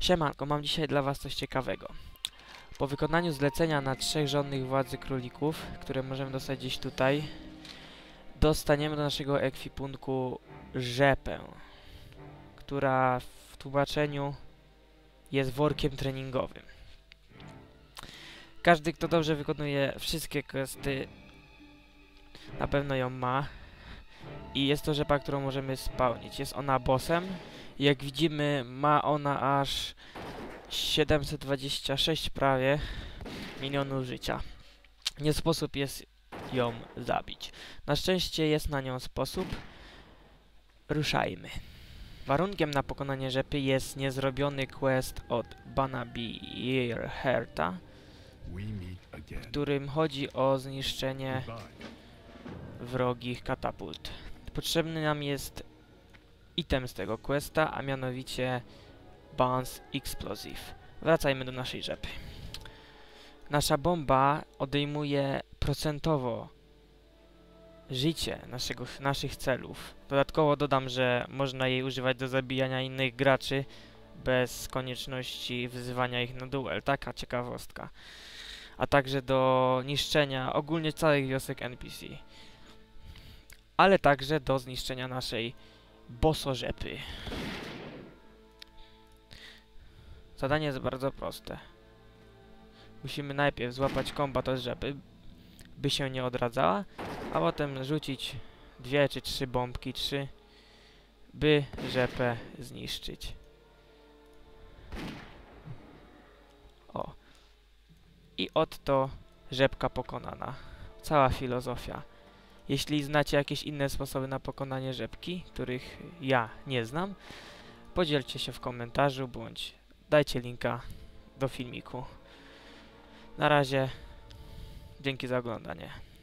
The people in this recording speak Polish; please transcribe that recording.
Siemanko, mam dzisiaj dla was coś ciekawego. Po wykonaniu zlecenia na trzech żonnych władzy królików, które możemy dostać gdzieś tutaj, dostaniemy do naszego ekwipunku rzepę, która w tłumaczeniu jest workiem treningowym. Każdy, kto dobrze wykonuje wszystkie questy, na pewno ją ma. I jest to rzepa, którą możemy spełnić. Jest ona bossem. Jak widzimy, ma ona aż 726 prawie milionów życia. Nie sposób jest ją zabić. Na szczęście jest na nią sposób. Ruszajmy. Warunkiem na pokonanie rzepy jest niezrobiony quest od Banabi Herta, w którym chodzi o zniszczenie wrogich katapult. Potrzebny nam jest item z tego questa, a mianowicie Bounce Explosive. Wracajmy do naszej rzepy. Nasza bomba odejmuje procentowo życie naszego, naszych celów. Dodatkowo dodam, że można jej używać do zabijania innych graczy bez konieczności wzywania ich na duel. Taka ciekawostka. A także do niszczenia ogólnie całych wiosek NPC ale także do zniszczenia naszej bosorzepy. Zadanie jest bardzo proste. Musimy najpierw złapać kombat od rzepy, by się nie odradzała, a potem rzucić dwie czy trzy bombki, trzy, by rzepę zniszczyć. O. I oto rzepka pokonana. Cała filozofia. Jeśli znacie jakieś inne sposoby na pokonanie rzepki, których ja nie znam, podzielcie się w komentarzu bądź dajcie linka do filmiku. Na razie, dzięki za oglądanie.